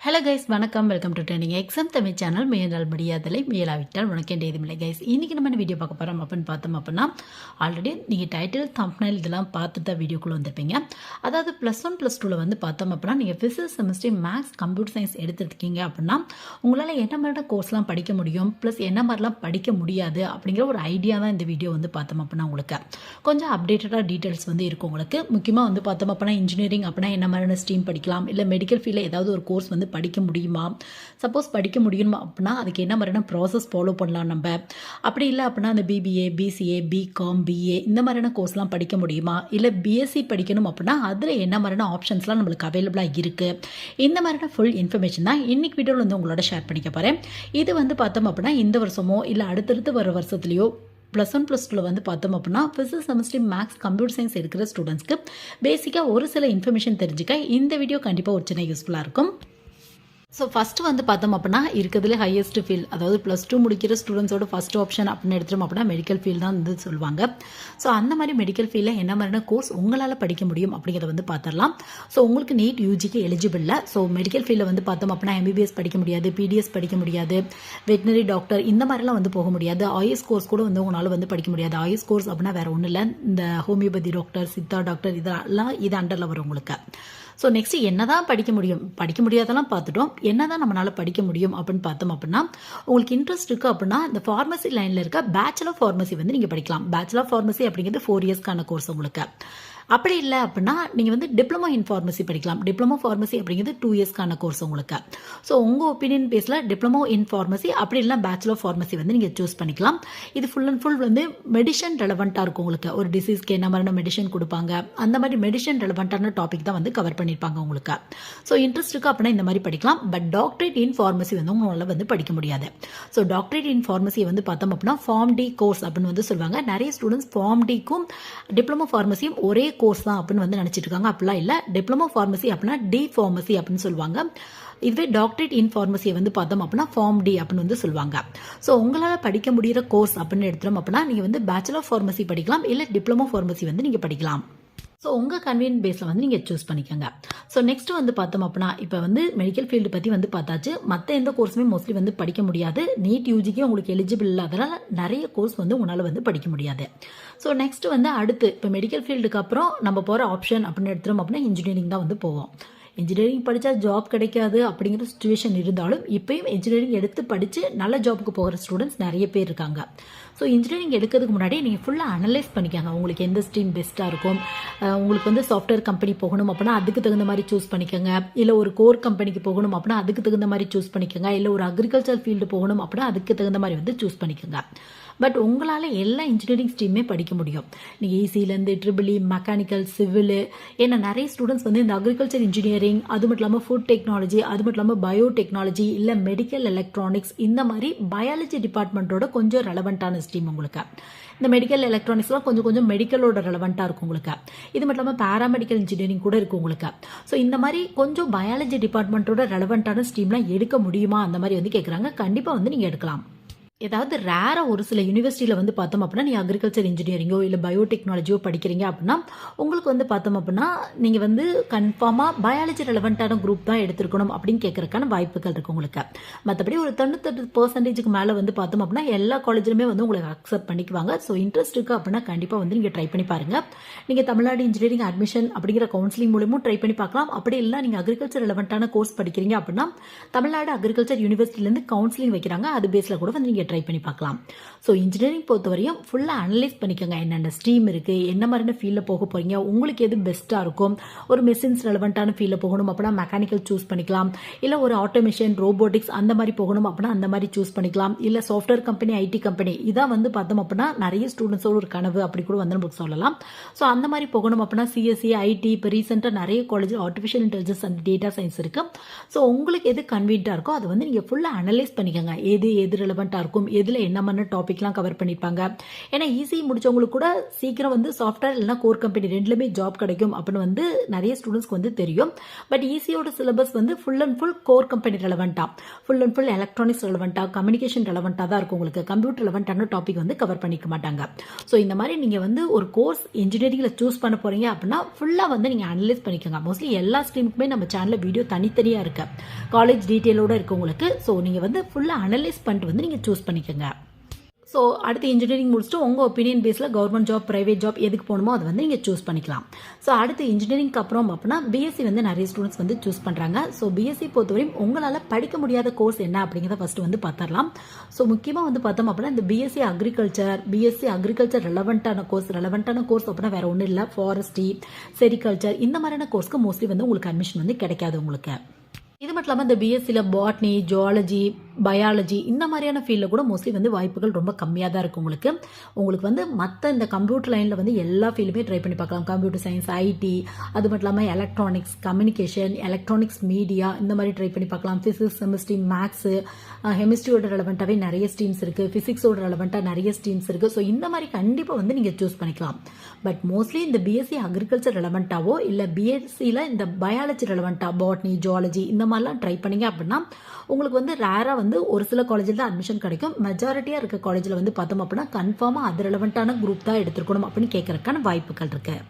Hello guys வணக்கம். Welcome to trending exam Tamil channel முயன்றால் முடியாதலை முயலாவிட்டால் உனக்கு இதுமில்லை கைஸ் இன்றைக்கி நம்ம வீடியோ பார்க்க போகிறோம் அப்படின்னு பார்த்தோம் அப்படின்னா ஆல்ரெடி நீங்கள் டைட்டில் தம்ப்னைல் இதெல்லாம் பார்த்து தான் வீடியோக்குள்ளே வந்திருப்பீங்க. அதாவது ப்ளஸ் ஒன் ப்ளஸ் டூவில் வந்து பார்த்தோம் அப்படின்னா நீங்கள் physics chemistry maths computer science எடுத்துருக்கீங்க அப்படின்னா உங்களால் என்ன மாதிரியான கோர்ஸ்லாம் படிக்க முடியும்? ப்ளஸ் என்ன மாதிரிலாம் படிக்க முடியாது? அப்படிங்கிற ஒரு ஐடியா தான் இந்த வீடியோ வந்து பார்த்தோம் அப்படின்னா உங்களுக்கு. கொஞ்சம் அப்டேட்டடாக டீட்டெயில்ஸ் வந்து இருக்கும் உங்களுக்கு. முக்கியமாக வந்து பார்த்தோம் அப்படின்னா இன்ஜினியரிங் அப்படின்னா என்ன மாதிரியான ஸ்ட்ரீம் படிக்கலாம்? இல்லை மெடிக்கல் ஃபீல்டில் ஏதாவது ஒரு கோர்ஸ் வந்து படிக்க முடியுமா? சப்போஸ் படிக்க முடியுமா அப்படின்னா அதுக்கு என்ன மாதிரியான ப்ராசஸ் ஃபாலோ பண்ணலாம் நம்ம? அப்படி இல்லை அப்படின்னா அந்த பிபிஏ பிசிஏ பிகாம் பிஏ இந்த மாதிரியான கோர்ஸ்லாம் படிக்க முடியுமா? இல்லை பிஎஸ்சி படிக்கணும் அப்படின்னா அதில் என்ன மாதிரியான ஆப்ஷன்ஸ்லாம் நம்மளுக்கு அவைலபிளாக இருக்குது இந்த மாதிரியான ஃபுல் இன்ஃபர்மேஷன் தான் இன்றைக்கி வீடியோவில் வந்து உங்களோட ஷேர் பண்ணிக்க போகிறேன் இது வந்து பார்த்தோம் அப்படின்னா இந்த வருஷமோ இல்லை அடுத்தடுத்து வர வருஷத்துலையோ ப்ளஸ் ஒன் ப்ளஸ் டூவில் வந்து பார்த்தோம் அப்படின்னா physics chemistry maths computer science இருக்கிற ஸ்டூடெண்ட்ஸ்க்கு பேசிக்காக ஒரு சில இன்ஃபர்மேஷன் தெரிஞ்சுக்க இந்த வீடியோ கண்டிப்பாக ஒரு சின்ன யூஸ்ஃபுல்லாக இருக்கும். ஸோ ஃபஸ்ட்டு வந்து பார்த்தோம் அப்படின்னா இருக்கிறதுல ஹையஸ்ட் ஃபீல்ட் அதாவது ப்ளஸ் டூ முடிக்கிற ஸ்டூடெண்ட்ஸோட ஃபஸ்ட் ஆப்ஷன் அப்படின்னு எடுத்துட்டோம் அப்படின்னா மெடிக்கல் ஃபீல்ட் தான் வந்து சொல்லுவாங்க. ஸோ அந்த மாதிரி மெடிக்கல் ஃபீல்டில் என்ன மாதிரியான கோர்ஸ் உங்களால் படிக்க முடியும் அப்படிங்கிறத வந்து பார்த்துடலாம். ஸோ உங்களுக்கு நீட் யூஜிக்கு எலிஜிபிள் ஸோ மெடிக்கல் ஃபீல்டில் வந்து பார்த்தோம் அப்படின்னா எம்பிபிஎஸ் படிக்க முடியாது பிடிஎஸ் படிக்க முடியாது வெட்டினரி டாக்டர் இந்த மாதிரிலாம் வந்து போக முடியாது. ஆயுஸ் கோர்ஸ் கூட வந்து உங்களால் வந்து படிக்க முடியாது. ஆயுஸ் கோர்ஸ் அப்படின்னா வேறு ஒன்றும் இல்லை. இந்த ஹோமியோபதி டாக்டர் சித்தா டாக்டர் இதெல்லாம் இது அண்டரில் வரும் உங்களுக்கு. ஸோ நெக்ஸ்ட் என்னதான் படிக்க முடியும்? படிக்க முடியாதெல்லாம் பார்த்துட்டோம். என்னதான் நம்மளால படிக்க முடியும் அப்படின்னு பார்த்தோம் அப்படின்னா உங்களுக்கு இன்ட்ரெஸ்ட் இருக்கு அப்படின்னா இந்த ஃபார்மசி லைனில் இருக்க பேச்சுலர் ஃபார்மசி வந்து நீங்கள் படிக்கலாம். பேச்சுலர் ஃபார்மசி அப்படிங்கிறது ஃபோர் இயர்ஸ்க்கான கோர்ஸ் உங்களுக்கு. அப்படி இல்லை அப்படின்னா நீங்கள் வந்து டிப்ளமோ இன் ஃபார்மசி படிக்கலாம். டிப்ளமோ ஃபார்மசி அப்படிங்கிறது டூ இயர்ஸ்க்கான கோர்ஸ் உங்களுக்கு. ஸோ உங்கள் ஒப்பீனியன் பேஸில் டிப்ளமோ இன் ஃபார்மசி அப்படி இல்லை பேச்சுலர் ஃபார்மசி வந்து நீங்கள் சூஸ் பண்ணிக்கலாம். இது ஃபுல் அண்ட் ஃபுல் வந்து மெடிசன் ரெலவெண்ட்டாக இருக்கும் உங்களுக்கு. ஒரு டிசீஸ்க்கு என்ன மாதிரியான மெடிசன் கொடுப்பாங்க அந்த மாதிரி மெடிசன் ரெலவெண்ட்டான டாபிக் தான் வந்து கவர் பண்ணியிருப்பாங்க உங்களுக்கு. ஸோ இன்ட்ரெஸ்ட் இருக்குது அப்படின்னா இந்த மாதிரி படிக்கலாம். பட் டாக்டரேட் இன் ஃபார்மசி வந்து உங்களால் வந்து படிக்க முடியாது. ஸோ டாக்டரேட் இன் ஃபார்மசியை வந்து பார்த்தோம் அப்படின்னா ஃபார்ம் டி கோர்ஸ் அப்படின்னு வந்து சொல்லுவாங்க. நிறைய ஸ்டூடெண்ட்ஸ் ஃபார்ம் டிக்கும் டிப்ளமோ ஃபார்மசியும் ஒரே கோர்ஸ் தான் அப்படின்னு வந்து நினச்சிட்டு இருக்காங்க அப்படிலாம் இல்லை. டிப்ளமோ ஃபார்மசி அப்படின்னா டி ஃபார்மசி அப்படின்னு சொல்லுவாங்க. இதுவே டாக்டரேட் இன் ஃபார்மசியை வந்து பார்த்தோம் அப்படின்னா ஃபார்ம் டி அப்படின்னு வந்து சொல்லுவாங்க. ஸோ உங்களால் படிக்க முடிகிற கோர்ஸ் அப்படின்னு எடுத்துட்டோம் அப்படின்னா நீங்கள் வந்து பேச்சுலர் ஃபார்மசி படிக்கலாம். இல்லை டிப்ளமோ ஃபார்மசி வந்து நீங்கள் படிக்கலாம். ஸோ உங்கள் கன்வீனியன் பேஸில் வந்து நீங்கள் சூஸ் பண்ணிக்கோங்க. ஸோ நெக்ஸ்ட் வந்து பார்த்தோம் அப்படின்னா இப்போ வந்து மெடிக்கல் ஃபீல்டு பற்றி வந்து பார்த்தாச்சு. மற்ற எந்த கோர்ஸுமே மோஸ்ட்லி வந்து படிக்க முடியாது. நீட் யூஜிக்கே உங்களுக்கு எலிஜிபிள் இல்லாதனால நிறைய கோர்ஸ் வந்து உங்களால் வந்து படிக்க முடியாது. ஸோ நெக்ஸ்ட் வந்து அடுத்து இப்போ மெடிக்கல் ஃபீல்டுக்கு அப்புறம் நம்ம போகிற ஆப்ஷன் அப்படின்னு எடுத்துகிறோம் அப்படின்னா இன்ஜினியரிங் தான் வந்து போவோம். இன்ஜினியரிங் படித்தா ஜாப் கிடைக்காது அப்படிங்கிற சுச்சுவேஷன் இருந்தாலும் இப்போயும் இன்ஜினியரிங் எடுத்து படித்து நல்ல ஜாப்புக்கு போகிற ஸ்டூடெண்ட்ஸ் நிறைய பேர் இருக்காங்க. ஸோ இன்ஜினியரிங் எடுக்கிறதுக்கு முன்னாடி நீங்கள் ஃபுல்லாக அனலைஸ் பண்ணிக்காங்க. உங்களுக்கு எந்த ஸ்ட்ரீம் பெஸ்ட்டாக இருக்கும். உங்களுக்கு வந்து சாஃப்ட்வேர் கம்பெனி போகணும் அப்படின்னா அதுக்கு தகுந்த மாதிரி சூஸ் பண்ணிக்கோங்க. இல்லை ஒரு கோர் கம்பெனிக்கு போகணும் அப்படின்னா அதுக்கு தகுந்த மாதிரி சூஸ் பண்ணிக்கோங்க. இல்லை ஒரு அக்ரிகல்ச்சர் ஃபீல்டு போகணும் அப்படின்னா அதுக்கு தகுந்த மாதிரி வந்து சூஸ் பண்ணிக்கோங்க. பட் உங்களால் எல்லா இன்ஜினியரிங் ஸ்ட்ரீமே படிக்க முடியும். நீங்கள் ஈஸிலேருந்து ட்ரிபிளி மெக்கானிக்கல் சிவில் ஏன்னா நிறைய ஸ்டூடெண்ட்ஸ் வந்து இந்த அக்ரிகல்ச்சர் இன்ஜினியரிங் அது மட்டும் இல்லாமல் ஃபுட் டெக்னாலஜி அது மட்டும் இல்லாமல் பயோ டெக்னாலஜி இல்லை மெடிக்கல் எலக்ட்ரானிக்ஸ் இந்த மாதிரி பயாலஜி டிபார்ட்மெண்ட்டோட கொஞ்சம் ரெலவெண்ட்டான ஸ்ட்ரீம் உங்களுக்கு. இந்த மெடிக்கல் எலக்ட்ரானிக்ஸ்லாம் கொஞ்சம் கொஞ்சம் மெடிக்கலோட ரெலவெண்ட்டாக இருக்கும் உங்களுக்கு. இது மட்டும் இல்லாமல் பேராமெடிக்கல் இன்ஜினியரிங் கூட இருக்கும் உங்களுக்கு. ஸோ இந்த மாதிரி கொஞ்சம் பயாலஜி டிபார்ட்மெண்ட்டோட ரெலவெண்ட்டான ஸ்ட்ரீம்லாம் எடுக்க முடியுமா? அந்த மாதிரி வந்து கேட்குறாங்க கண்டிப்பாக வந்து நீங்கள் எடுக்கலாம். ஏதாவது ரேராக ஒரு சில யூனிவர்சிட்டியில் வந்து பார்த்தோம் அப்படின்னா நீங்கள் அக்ரிகல்ச்சர் இன்ஜினியரிங்கோ இல்லை பயோடெக்னாலஜியோ படிக்கிறீங்க அப்படின்னா உங்களுக்கு வந்து பார்த்தோம் அப்படின்னா நீங்கள் வந்து கன்ஃபார்மாக பயாலஜி ரெலவெண்ட்டான குரூப் தான் எடுத்துருக்கணும் அப்படின்னு கேட்கறக்கான வாய்ப்புகள் இருக்குது உங்களுக்கு. மற்றபடி ஒரு தொண்ணூத்தெட்டு பர்சன்டேஜுக்கு மேலே வந்து பார்த்தோம் அப்படின்னா எல்லா காலேஜிலுமே வந்து உங்களுக்கு அக்செப்ட் பண்ணிக்குவாங்க. ஸோ இன்ட்ரெஸ்ட் இருக்குது அப்படின்னா கண்டிப்பாக வந்து நீங்கள் ட்ரை பண்ணி பாருங்கள் நீங்கள் தமிழ்நாடு இன்ஜினியரிங் அட்மிஷன் அப்படிங்கிற கவுன்சிலிங் மூலமும் ட்ரை பண்ணி பார்க்கலாம். அப்படி இல்லை நீங்கள் அக்ரிகல்ச்சர் ரெலவெண்ட்டான கோர்ஸ் படிக்கிறீங்க அப்படின்னா தமிழ்நாடு அக்ரிகல்ச்சர் யூனிவர்சிட்டிலேருந்து கவுன்சிலிங் வைக்கிறாங்க. அது பேஸில் கூட வந்து நீங்கள் ட்ரை பண்ணி பார்க்கலாம். ஸோ இன்ஜினியரிங் பொறுத்தவரையும் ஃபுல்லாக அனலைஸ் பண்ணிக்கோங்க. என்னென்ன ஸ்ட்ரீம் இருக்குது என்ன மாதிரியான ஃபீல்டில் போக போகிறீங்க உங்களுக்கு எது பெஸ்ட்டாக இருக்கும் ஒரு மெஷின்ஸ் ரெலவெண்ட்டான ஃபீல்டில் போகணும் அப்படின்னா மெக்கானிக்கல் சூஸ் பண்ணிக்கலாம். இல்லை ஒரு ஆட்டோமேஷன் ரோபோட்டிக்ஸ் அந்த மாதிரி போகணும் அப்படின்னா அந்த மாதிரி சூஸ் பண்ணிக்கலாம். இல்லை சாஃப்ட்வேர் கம்பெனி ஐடி கம்பெனி இதான் வந்து பார்த்தோம் அப்படின்னா நிறைய ஸ்டூடெண்ட்ஸோட ஒரு கனவு அப்படி கூட வந்து நமக்கு சொல்லலாம். ஸோ அந்த மாதிரி போகணும் அப்படின்னா சிஎஸ்சி ஐடி இப்போ ரீசெண்டாக நிறைய college artificial intelligence and data science இருக்குது ஸோ உங்களுக்கு எது கன்வீனியாக இருக்கோ அதை வந்து நீங்கள் ஃபுல்லாக அனலைஸ் பண்ணிக்கோங்க. எது எது ரெலவெண்ட்டாக இருக்கும் எதில் என்ன மாதிரி டாபிக்லாம் கவர் பண்ணியிருப்பாங்க ஏன்னா ஈஸி முடிச்சவங்களுக்கு கூட சீக்கிரம் வந்து சாஃப்ட்வேர் இல்லைனா கோர் கம்பெனி ரெண்டுலேயுமே ஜாப் கிடைக்கும் அப்படின்னு வந்து நிறைய ஸ்டூடெண்ட்ஸ்க்கு வந்து தெரியும். பட் ஈஸியோட சிலபஸ் வந்து full and full core company ரெலவெண்ட்டாக full and full electronics ரெலவெண்ட்டாக கம்யூனிகேஷன் ரெலவெண்ட்டாக தான் இருக்கும் உங்களுக்கு. கம்ப்யூட்டர் ரெலவெண்ட்டான டாபிக் வந்து கவர் பண்ணிக்க மாட்டாங்க. ஸோ இந்த மாதிரி நீங்கள் வந்து ஒரு கோர்ஸ் இன்ஜினியரிங்கில் சூஸ் பண்ண போகிறீங்க அப்படின்னா ஃபுல்லாக வந்து நீங்கள் அனலைஸ் பண்ணிக்கோங்க. மோஸ்ட்லி எல்லா ஸ்ட்ரீமுக்குமே நம்ம சேனலில் வீடியோ தனித்தனியாக இருக்கு. காலேஜ் டீட்டெயிலோட இருக்கு உங்களுக்கு. ஸோ நீங்கள் வந்து ஃபுல்லாக அனலைஸ் பண்ணிட்டு வந்து நீங்கள் சூஸ் பண்ணிக்கோங்க. ஸோ அடுத்து இன்ஜினியரிங் முடிச்சுட்டு உங்கள் ஒப்பீனியன் பேஸில் கவர்மெண்ட் ஜாப் ப்ரைவேட் ஜாப் எதுக்கு போகணுமோ அதை வந்து நீங்கள் சூஸ் பண்ணிக்கலாம். ஸோ அடுத்து இன்ஜினியரிங்க்கு அப்புறம் அப்படின்னா பிஎஸ்சி வந்து நிறைய ஸ்டூடெண்ட்ஸ் வந்து சூஸ் பண்ணுறாங்க ஸோ பிஎஸ்சி பொறுத்தவரையும் உங்களால் படிக்க முடியாத கோர்ஸ் என்ன அப்படிங்கிறத ஃபஸ்ட்டு வந்து பார்த்துடலாம். ஸோ முக்கியமாக வந்து பார்த்தோம் அப்படின்னா இந்த பிஎஸ்சி அக்ரிகல்ச்சர் பிஎஸ்சி அக்ரிகல்ச்சர் ரெலவெண்ட்டான கோர்ஸ் ரெலவெண்ட்டான கோர்ஸ் அப்படின்னா வேறு ஒன்றும் இல்லை. ஃபாரஸ்ட்ரி செரிகல்ச்சர் இந்த மாதிரியான கோர்ஸ்க்கு மோஸ்ட்லி வந்து உங்களுக்கு அட்மிஷன் வந்து கிடைக்காது உங்களுக்கு. இது மட்டும் இல்லாமல் இந்த பிஎஸ்சியில் பாட்னி ஜுவாலஜி பயாலஜி இந்த மாதிரியான ஃபீல்டில் கூட மோஸ்ட்லி வந்து வாய்ப்புகள் ரொம்ப கம்மியாக தான் இருக்கும் உங்களுக்கு. உங்களுக்கு வந்து மற்ற இந்த கம்ப்யூட்டர் லைனில் வந்து எல்லா ஃபீல்டுமே ட்ரை பண்ணி பார்க்கலாம். கம்ப்யூட்டர் சயின்ஸ் ஐடி அது மட்டும் இல்லாமல் எலக்ட்ரானிக்ஸ் கம்யூனிகேஷன் எலக்ட்ரானிக்ஸ் மீடியா இந்த மாதிரி ட்ரை பண்ணி பார்க்கலாம். ஃபிசிக்ஸ் செமிஸ்ட்ரி மேக்ஸு ஹெமிஸ்ட்ரியோட ரெலவெண்ட்டாகவே நிறைய ஸ்ட்ரீம்ஸ் இருக்குது ஃபிசிக்ஸோட ரெலவெண்ட்டாக நிறைய ஸ்ட்ரீம்ஸ் இருக்குது ஸோ இந்த மாதிரி கண்டிப்பாக வந்து நீங்கள் சூஸ் பண்ணிக்கலாம். பட் மோஸ்ட்லி இந்த பிஎஸ்சி அக்ரிகல்ச்சர் ரெலவெண்ட்டாவோ இல்லை பிஎஸ்சியில் இந்த பயாலஜி ரெலவெண்ட்டாக பாட்னி ஜுவாலஜி இந்த மாதிரிலாம் ட்ரை பண்ணீங்க அப்படின்னா உங்களுக்கு வந்து ரேராக வந்து ஒரு சில காலேஜில் தான் அட்மிஷன் கிடைக்கும். மெஜாரிட்டியாக இருக்க காலேஜில் வந்து பார்த்தோம் அப்படின்னா கன்ஃபார்மாக அது ரெலவெண்ட்டான குரூப் தான் எடுத்துருக்கணும் அப்படின்னு கேட்குறக்கான வாய்ப்புகள் இருக்குது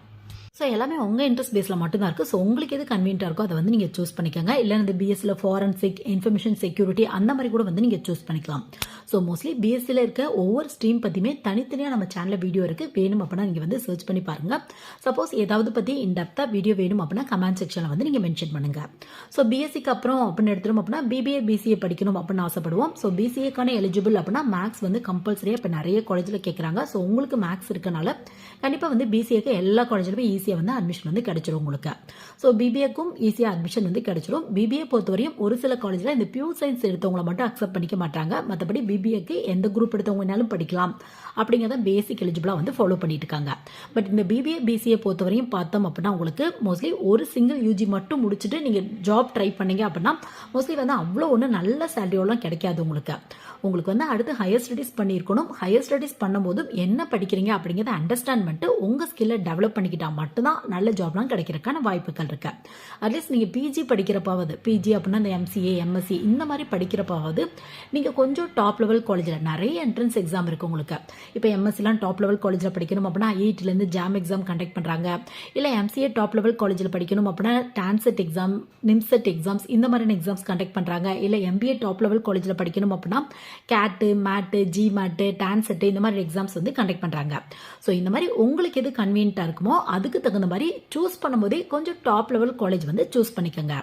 ஸோ எல்லாமே உங்கள் இன்ட்ரெஸ்ட் பேஸில் மட்டும்தான் இருக்குது ஸோ உங்களுக்கு எது கன்வீனியாக இருக்கோ அதை வந்து நீங்கள் சூஸ் பண்ணிக்கோங்க. இல்லை இந்த பிஎஸ்சியில் ஃபாரன்சிக் இன்ஃபர்மேஷன் செக்யூரிட்டி அந்த மாதிரி கூட வந்து நீங்கள் சூஸ் பண்ணிக்கலாம். ஸோ மோஸ்ட்லி பிஎஸ்சியில் இருக்க ஒவ்வொரு ஸ்ட்ரீம் பற்றியுமே தனித்தனியாக நம்ம சேனலில் வீடியோ இருக்குது வேணும் அப்படின்னா நீங்கள் வந்து சர்ச் பண்ணி பாருங்கள் சப்போஸ் ஏதாவது பற்றி இன்டெப்த்தாக வீடியோ வேணும் அப்படின்னா கமெண்ட் செக்ஷனில் வந்து நீங்கள் மென்ஷன் பண்ணுங்கள் ஸோ பிஎஸ்சிக்கு அப்புறம் அப்படின்னு எடுத்துரும் அப்படின்னா பிபிஏ பிசிஏ படிக்கணும் அப்படின்னு ஆசைப்படுவோம். ஸோ பிசிஏக்கான எலிஜிபிள் அப்படின்னா மேக்ஸ் வந்து கம்பல்சரியாக இப்போ நிறைய காலேஜில் கேட்குறாங்க ஸோ உங்களுக்கு மேக்ஸ் இருக்கனால கண்டிப்பாக வந்து பிசிஏக்கு எல்லா காலேஜிலுமே ஈஸியாக வந்து அட்மிஷன் வந்து கிடைச்சிரும் உங்களுக்கு. ஸோ பிபிஏக்கும் ஈஸியாக அட்மிஷன் வந்து கிடைச்சிரும். பிபிஏ பொறுத்தவரையும் ஒரு சில காலேஜில் இந்த பியூர் சயின்ஸ் எடுத்தவங்களை மட்டும் அக்செப்ட் பண்ணிக்க மாட்டாங்க. மற்றபடி பிபிஏக்கு எந்த குரூப் எடுத்தவங்கனாலும் படிக்கலாம். அப்படிங்கிறத பேசிக் எலிஜிபிளாக வந்து ஃபாலோ பண்ணிட்டு இருக்காங்க. பட் இந்த பிபிஏ பிசிஏ பொறுத்தவரையும் பார்த்தோம் அப்படின்னா உங்களுக்கு மோஸ்ட்லி ஒரு சிங்கிள் யூஜி மட்டும் முடிச்சுட்டு நீங்கள் ஜாப் ட்ரை பண்ணீங்க அப்படின்னா மோஸ்ட்லி வந்து அவ்வளோ ஒன்றும் நல்ல சேலரியோலாம் கிடைக்காது உங்களுக்கு. உங்களுக்கு வந்து அடுத்து ஹையர் ஸ்டடீஸ் பண்ணியிருக்கணும். ஹையர் ஸ்டடீஸ் பண்ணும்போது என்ன படிக்கிறீங்க அப்படிங்கிறத அண்டர்ஸ்டாண்ட் பண்ணிட்டு உங்கள் ஸ்கில்லை டெவலப் பண்ணிக்கிட்டா மட்டும்தான் நல்ல ஜாப்லாம் கிடைக்கிறதுக்கான வாய்ப்புகள் இருக்கு. அட்லீஸ்ட் நீங்கள் பிஜி படிக்கிறப்பாவது பிஜி அப்படின்னா இந்த எம்சிஏ எம்எஸ்சி இந்த மாதிரி படிக்கிறப்பாவது நீங்கள் கொஞ்சம் டாப் லெவல் காலேஜில் நிறைய என்ட்ரன்ஸ் எக்ஸாம் இருக்குது உங்களுக்கு. இப்போ எம்எஸ்சிலாம் டாப் லெவல் காலேஜில் படிக்கணும் அப்படின்னா எயிட்லேருந்து ஜாம் எக்ஸாம் கண்டக்ட் பண்ணுறாங்க இல்லை எம்சிஏ டாப் லெவல் காலேஜில் படிக்கணும் அப்படின்னா டான்செட் எக்ஸாம் நிம்செட் எக்ஸாம்ஸ் இந்த மாதிரியான எக்ஸாம்ஸ் கண்டக்ட் பண்ணுறாங்க இல்லை எம்பிஏ டாப் லெவல் காலேஜில் படிக்கணும் அப்படின்னா கேட்டு மேட்டு ஜி மேட்டு டான்செட்டு இந்த மாதிரி எக்ஸாம்ஸ் வந்து கண்டக்ட் பண்ணுறாங்க ஸோ இந்த மாதிரி உங்களுக்கு எது கன்வீனியண்ட்டாக இருக்குமோ அதுக்கு தகுந்த மாதிரி சூஸ் பண்ணும்போதே கொஞ்சம் டாப் லெவல் காலேஜ் வந்து சூஸ் பண்ணிக்கோங்க.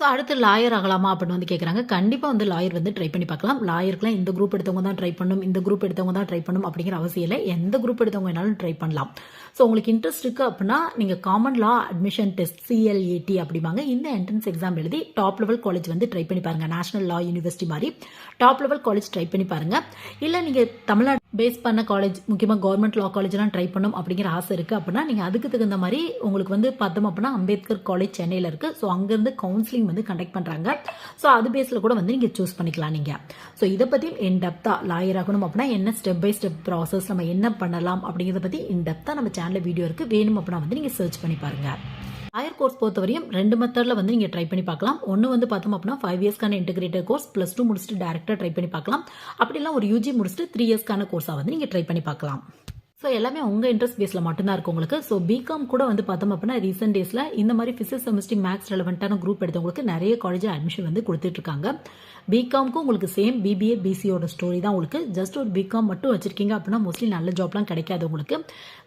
ஸோ அடுத்து லாயர் ஆகலாமா அப்படின்னு வந்து கேட்குறாங்க கண்டிப்பாக வந்து லாயர் வந்து ட்ரை பண்ணி பார்க்கலாம். லாயருக்குலாம் இந்த குரூப் எடுத்தவங்க தான் ட்ரை பண்ணும் இந்த குரூப் எடுத்தவங்க தான் ட்ரை பண்ணும் அப்படிங்கிற அவசியம் இல்லை. எந்த குரூப் எடுத்தவங்க வேணாலும் ட்ரை பண்ணலாம். ஸோ உங்களுக்கு இன்ட்ரெஸ்ட் இருக்குது அப்படின்னா நீங்கள் common law admission test CLAT அப்படிம்பாங்க. இந்த என்ட்ரன்ஸ் எக்ஸாம் எழுதி டாப் லெவல் காலேஜ் வந்து ட்ரை பண்ணி பாருங்கள் நேஷனல் லா யூனிவர்சிட்டி மாதிரி. டாப் லெவல் காலேஜ் ட்ரை பண்ணி பாருங்கள் இல்லை நீங்கள் தமிழ்நாடு பேஸ் பண்ண காலேஜ் முக்கியமாக கவர்மெண்ட் லா காலேஜ்லாம் ட்ரை பண்ணும் அப்படிங்கிற ஆசை இருக்குது அப்படின்னா நீங்கள் அதுக்கு தகுந்த மாதிரி உங்களுக்கு வந்து பார்த்தோம் அப்படின்னா அம்பேத்கர் காலேஜ் சென்னையில் இருக்குது ஸோ அங்கேருந்து கவுன்சிலிங் வந்து கண்டக்ட் பண்ணுறாங்க ஸோ அது பேஸில் கூட வந்து நீங்கள் சூஸ் பண்ணிக்கலாம் நீங்கள் ஸோ இதை பற்றி என் டெப்த்தாக லாயர் ஆகணும் அப்படின்னா என்ன ஸ்டெப் பை ஸ்டெப் ப்ராசஸ் நம்ம என்ன பண்ணலாம் அப்படிங்கிறத பற்றி இன் டெப்த்தாக நம்ம சேனலில் வீடியோ இருக்குது வேணும் அப்படின்னா வந்து நீங்கள் சர்ச் பண்ணி பாருங்கள் ஹையர் கோர்ஸ் பொறுத்தவரையும் ரெண்டு மெத்தடில் வந்து நீங்கள் ட்ரை பண்ணி பார்க்கலாம். ஒன்று வந்து பார்த்தோம் அப்படின்னா ஃபைவ் இயர்ஸ்க்கான இன்டெகிரேட்டட் கோர்ஸ் ப்ளஸ் டூ முடிச்சுட்டு டேரெக்டாக ட்ரை பண்ணி பார்க்கலாம். அப்படிலாம் ஒரு யூஜி முடிச்சுட்டு த்ரீ இயர்ஸ்க்கான கோர்ஸாக வந்து நீங்கள் ட்ரை பண்ணி பார்க்கலாம். ஸோ எல்லாமே உங்கள் இன்ட்ரெஸ்ட் பேஸில் மட்டும்தான் இருக்கும் உங்களுக்கு. ஸோ பிகாம் கூட வந்து பார்த்தோம் அப்படின்னா ரீசெண்ட் டேஸில் இந்த மாதிரி ஃபிசிக்ஸ் செமிஸ்ட்ரி மேக்ஸ் ரெலவெண்ட்டான குரூப் எடுத்தவங்களுக்கு நிறைய காலேஜ் அட்மிஷன் வந்து கொடுத்துட்ருக்காங்க பிகாம்க்கும் உங்களுக்கு சேம் பிபிஏ பிசியோட ஸ்டோரி தான் உங்களுக்கு. ஜஸ்ட் ஒரு பிகாம் மட்டும் வச்சிருக்கீங்க அப்படின்னா மோஸ்ட்லி நல்ல ஜாப்லாம் கிடைக்காது உங்களுக்கு.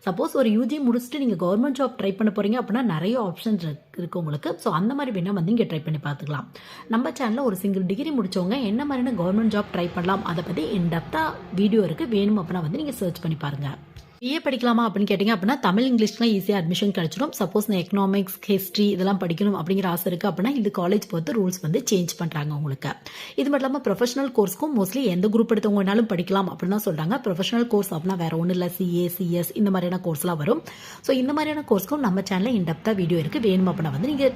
சப்போஸ் ஒரு யூஜி முடிச்சுட்டு நீங்கள் கவர்மெண்ட் ஜாப் ட்ரை பண்ண போறீங்க அப்படின்னா நிறைய ஆப்ஷன்ஸ் இருக்குது உங்களுக்கு. ஸோ அந்த மாதிரி வேணால் வந்து இங்கே ட்ரை பண்ணி பார்த்துக்கலாம். நம்ம சேனலில் ஒரு சிங்கிள் டிகிரி முடித்தவங்க என்ன மாதிரியான கவர்மெண்ட் ஜாப் ட்ரை பண்ணலாம் அதை பற்றி இன் டெப்த்தாக வீடியோ இருக்குது வேணும் அப்படின்னா வந்து நீங்கள் சர்ச் பண்ணி பாருங்கள் பிஏ படிக்கலாமா அப்படின்னு கேட்டிங்க அப்படின்னா தமிழ் இங்கிலீஷ்லாம் ஈஸியாக அட்மிஷன் கிடச்சிடும். சப்போஸ் நான் எக்கனாமிக்ஸ் ஹிஸ்ட்ரி இதெல்லாம் படிக்கணும் அப்படிங்கிற ஆசை இருக்குது அப்படின்னா இந்த காலேஜ் பொறுத்து ரூல்ஸ் வந்து சேஞ்ச் பண்ணுறாங்க உங்களுக்கு. இது மட்டும் இல்லாமல் ப்ரொஃபஷனல் கோர்ஸ்க்கும் மோஸ்ட்லி எந்த குரூப் எடுத்தவங்க வேணாலும் படிக்கலாம் அப்படின்னு தான் சொல்கிறாங்க ப்ரொஃபஷனல் கோர்ஸ் அப்படின்னா வேறு ஒன்றும் இல்லை சிஏ சிஎஸ் இந்த மாதிரியான கோர்ஸ்லாம் வரும். ஸோ இந்த மாதிரியான கோர்ஸ்க்கும் நம்ம சேனலில் இன்டெப்த்தாக வீடியோ இருக்குது வேணும் அப்படின்னா வந்து நீங்கள்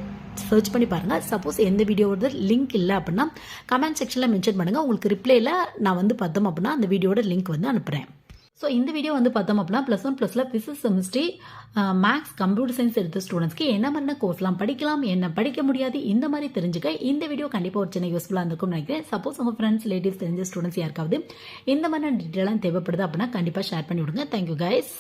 சர்ச் பண்ணி பாருங்கள் சப்போஸ் எந்த வீடியோவோட லிங்க் இல்லை அப்படின்னா கமெண்ட் செக்ஷனில் மென்ஷன் பண்ணுங்கள் உங்களுக்கு ரிப்ளைல நான் வந்து பார்த்தோம் அப்படின்னா அந்த வீடியோட லிங்க் வந்து அனுப்புகிறேன் ஸோ இந்த வீடியோ வந்து பார்த்தோம் அப்படின்னா ப்ளஸ் ஒன் ப்ளஸில் physics chemistry maths computer science எடுத்த ஸ்டூடெண்ட்ஸ்க்கு என்ன மாதிரி கோர்ஸ்லாம் படிக்கலாம் என்ன படிக்க முடியாது இந்த மாதிரி தெரிஞ்சுக்க இந்த வீடியோ கண்டிப்பாக ஒரு சின்ன யூஸ்ஃபுல்லாக இருந்திருக்கும்னு நினைக்கிறேன். சப்போஸ் உங்கள் ஃப்ரெண்ட்ஸ் லேடிஸ் தெரிஞ்ச ஸ்டூடெண்ட்ஸ் யாருக்காவது இந்த மாதிரி டீட்டெயிலாம் தேவைப்படுது அப்படின்னா கண்டிப்பாக ஷேர் பண்ணி விடுங்க தேங்க்யூ கைஸ்